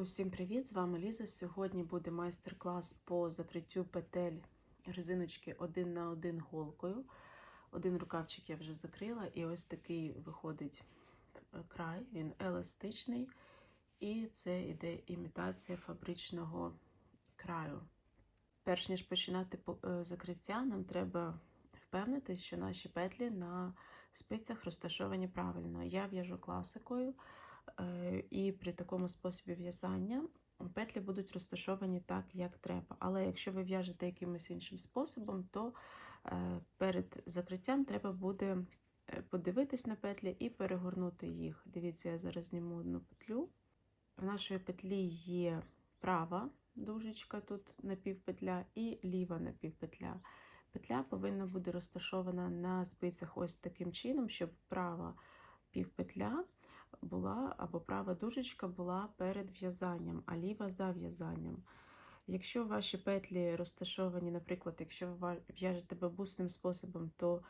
Усім привіт! З вами Ліза. Сьогодні буде майстер-клас по закриттю петель резиночки один на один голкою. Один рукавчик я вже закрила, і ось такий виходить е, край, він еластичний, і це іде імітація фабричного краю. Перш ніж починати е, закриття, нам треба впевнити, що наші петлі на спицях розташовані правильно. Я в'яжу класикою. Е, І при такому способі в'язання петлі будуть розташовані так, як треба. Але якщо ви в'яжете якимось іншим способом, то е, перед закриттям треба буде е, подивитись на петлі і перегорнути їх. Дивіться, я зараз зніму одну петлю. В нашої петлі є права дужечка, тут напівпетля, і ліва напівпетля. Петля повинна бути розташована на спицях ось таким чином, щоб права півпетля була або права дужечка була перед в'язанням, а ліва за в'язанням. Якщо ваші петлі розташовані, наприклад, якщо ви в'яжете бабусним способом, то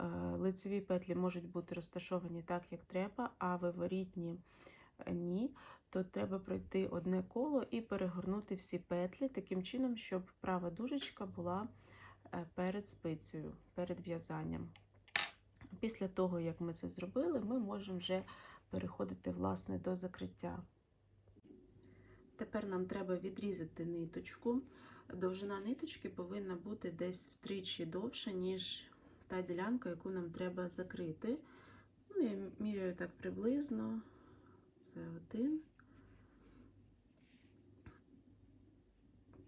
е, лицеві петлі можуть бути розташовані так, як треба, а виворітні е, ні, то треба пройти одне коло і перегорнути всі петлі таким чином, щоб права дужечка була е, перед спицею, перед в'язанням. Після того, як ми це зробили, ми можемо вже переходити власне до закриття. Tепер нам треба відрізати ниточку. Довжина ниточки повинна бути десь втричі довша, ніж та ділянка, яку нам треба закрити. Ну, я міряю так приблизно. Це один.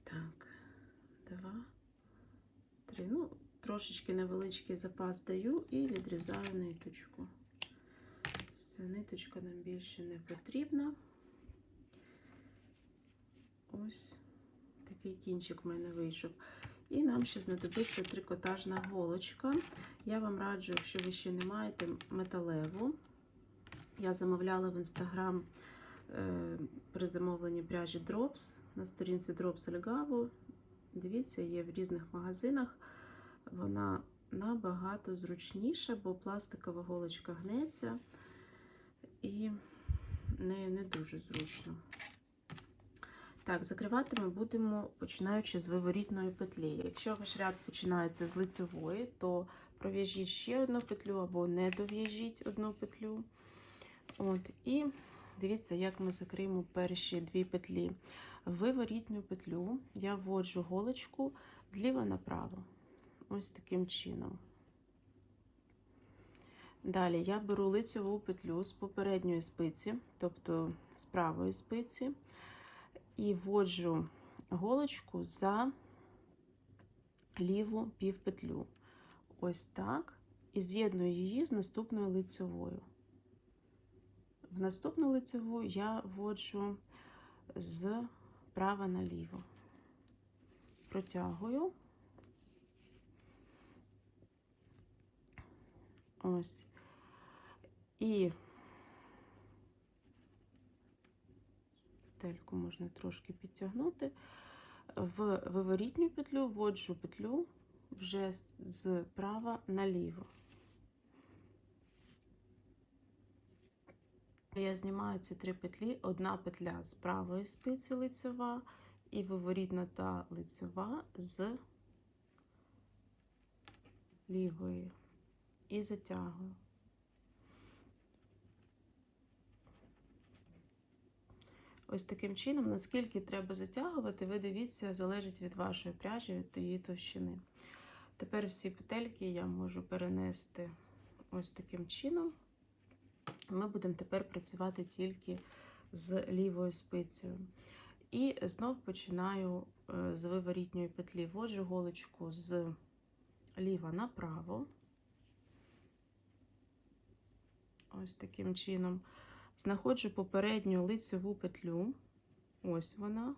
Так, два, три. Ну, трошечки невеличкий запас даю і відрізаю ниточку. Все, ниточка нам більше не потрібна. Ось такий кінчик в мене вийшов. І нам ще знадобиться трикотажна голочка. Я вам раджу, якщо ви ще не маєте металеву. Я замовляла в інстаграм е, при замовленні пряжі Drops на сторінці Drops Legavo. Дивіться, є в різних магазинах. Вона набагато зручніша, бо пластикова голочка гнеться і нею не дуже зручно. Так, закривати ми будемо починаючи з виворітної петлі. Якщо ваш ряд починається з лицевої, то пров'яжіть ще одну петлю або не дов'яжіть одну петлю. От, І дивіться, як ми закриємо перші дві петлі. Виворітню петлю я вводжу голочку зліва направо. Ось таким чином. Далі я беру лицеву петлю з попередньої спиці, тобто з правої спиці, і вводжу голочку за ліву півпетлю. Ось так. І з'єдную її з наступною лицевою. В наступну лицеву я вводжу з права наліво. Протягую. Ось. І петельку можна трошки підтягнути. В виворітню петлю вводжу петлю вже з права наліво. Я знімаю ці три петлі, одна петля з правої спиці лицева і виворітна та лицева з лівої. І затягую. Ось таким чином, наскільки треба затягувати, ви дивіться, залежить від вашої пряжі, від її товщини. Тепер всі петельки я можу перенести ось таким чином. Ми будемо тепер працювати тільки з лівою спицею. І знов починаю е, з виворітньої петлі, вводжу голочку з ліва направо. Ось таким чином. Знаходжу попередню лицеву петлю. Ось вона.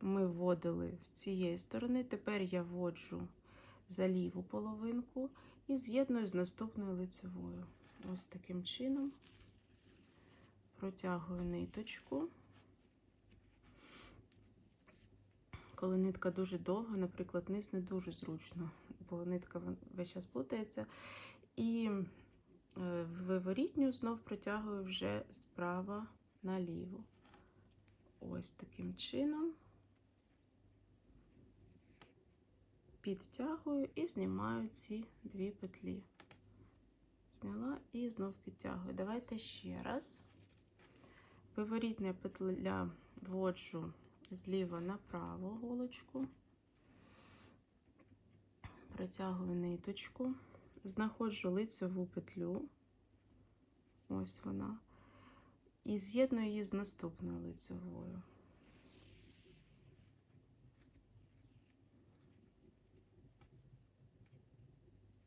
Ми вводили з цієї сторони. Тепер я вводжу за ліву половинку і з'єдную з наступною лицевою. Ось таким чином протягую ниточку. Коли нитка дуже довга, наприклад, низ не дуже зручно, бо нитка весь час плутається. І Е, Виворітню знов протягую вже справа наліво. Ось таким чином. Підтягую і знімаю ці дві петлі. Зняла і знов підтягую. Давайте ще раз. Виворітня петля вводжу зліва направо голочку, протягую ниточку, знаходжу лицеву петлю, ось вона, і з'єдную її з наступною лицевою.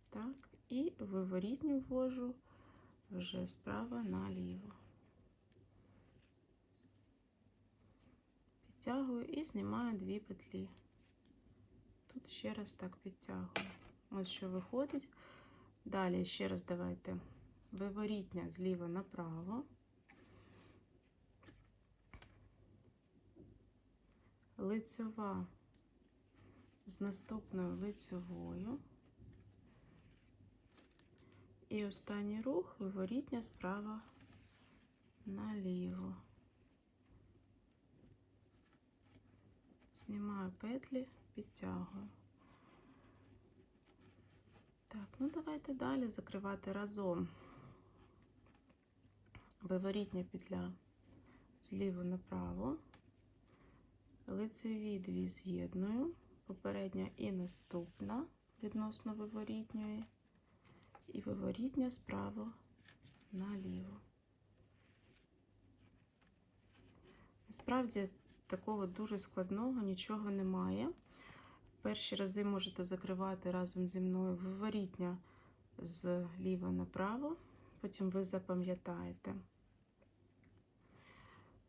Так, і виворітню ввожу вже справа наліво. Підтягую і знімаю дві петлі. Тут ще раз так підтягую. Ось що виходить. Далі ще раз давайте виворітня зліва направо. Лицева з наступною лицевою. І останній рух виворітня справа наліво. Знімаю петлі, підтягую. Так, ну давайте далі закривати разом. Виворітня петля зліво направо, лицеві дві з'єдную, попередня і наступна відносно виворітньої, і виворітня справа наліво. Насправді такого дуже складного нічого немає. Перші рази можете закривати разом зі мною виворітня зліва направо, потім ви запам'ятаєте.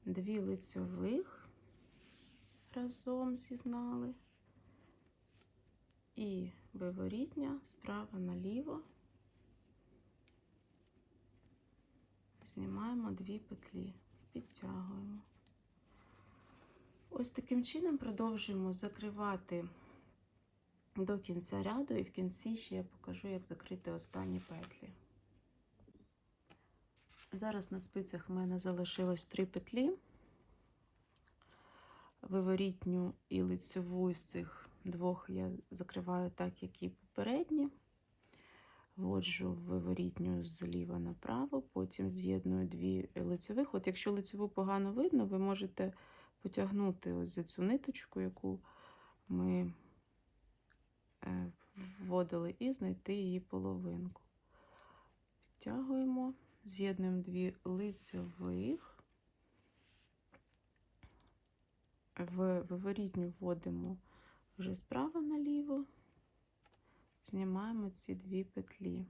Дві лицьових разом з'єднали, і виворітня справа наліво, знімаємо дві петлі, підтягуємо. Ось таким чином продовжуємо закривати до кінця ряду, і в кінці ще я покажу, як закрити останні петлі. Зараз на спицях в мене залишилось три петлі. Виворітню і лицеву з цих двох я закриваю так, як і попередні. Вводжу виворітню зліва направо, потім з'єдную дві лицевих. От якщо лицеву погано видно, ви можете потягнути ось за цю ниточку, яку ми вводили, і знайти її половинку. Підтягуємо, з'єднуємо дві лицевих, в виворітню вводимо вже справа наліво, знімаємо ці дві петлі.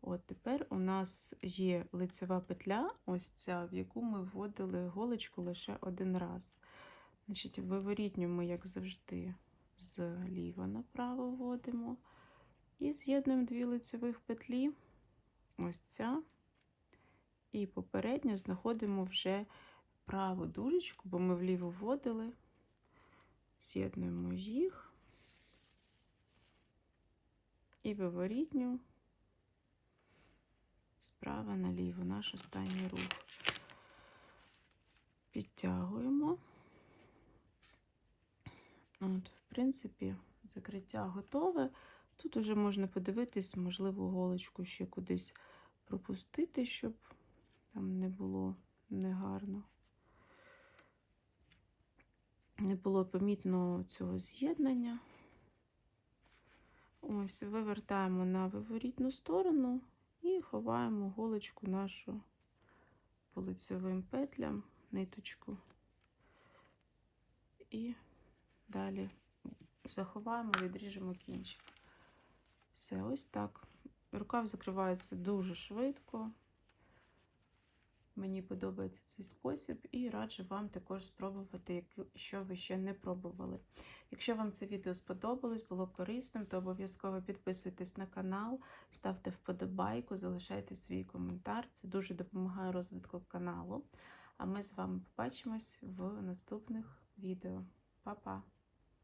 От тепер у нас є лицева петля, ось ця, в яку ми вводили голочку лише один раз. Значить, виворітню ми, як завжди, зліва направо вводимо. І з'єднуємо дві лицевих петлі, ось ця. І попередньо знаходимо вже праву дужечку, бо ми вліво вводили, з'єднуємо їх і виворітню справа наліво, наш останній рух. Підтягуємо. От, В принципі, закриття готове. Тут уже можна подивитись, можливо, голочку ще кудись пропустити, щоб там не було негарно. Не було помітно цього з'єднання. Ось, вивертаємо на виворітну сторону і ховаємо голочку нашу по лицевим петлям, ниточку. І далі заховаємо, відріжемо кінчик. Все, ось так. Рукав закривається дуже швидко. Мені подобається цей спосіб, і раджу вам також спробувати, якщо ви ще не пробували. Якщо вам це відео сподобалось, було корисним, то обов'язково підписуйтесь на канал, ставте вподобайку, залишайте свій коментар. Це дуже допомагає розвитку каналу. А ми з вами побачимось в наступних відео. Па-па!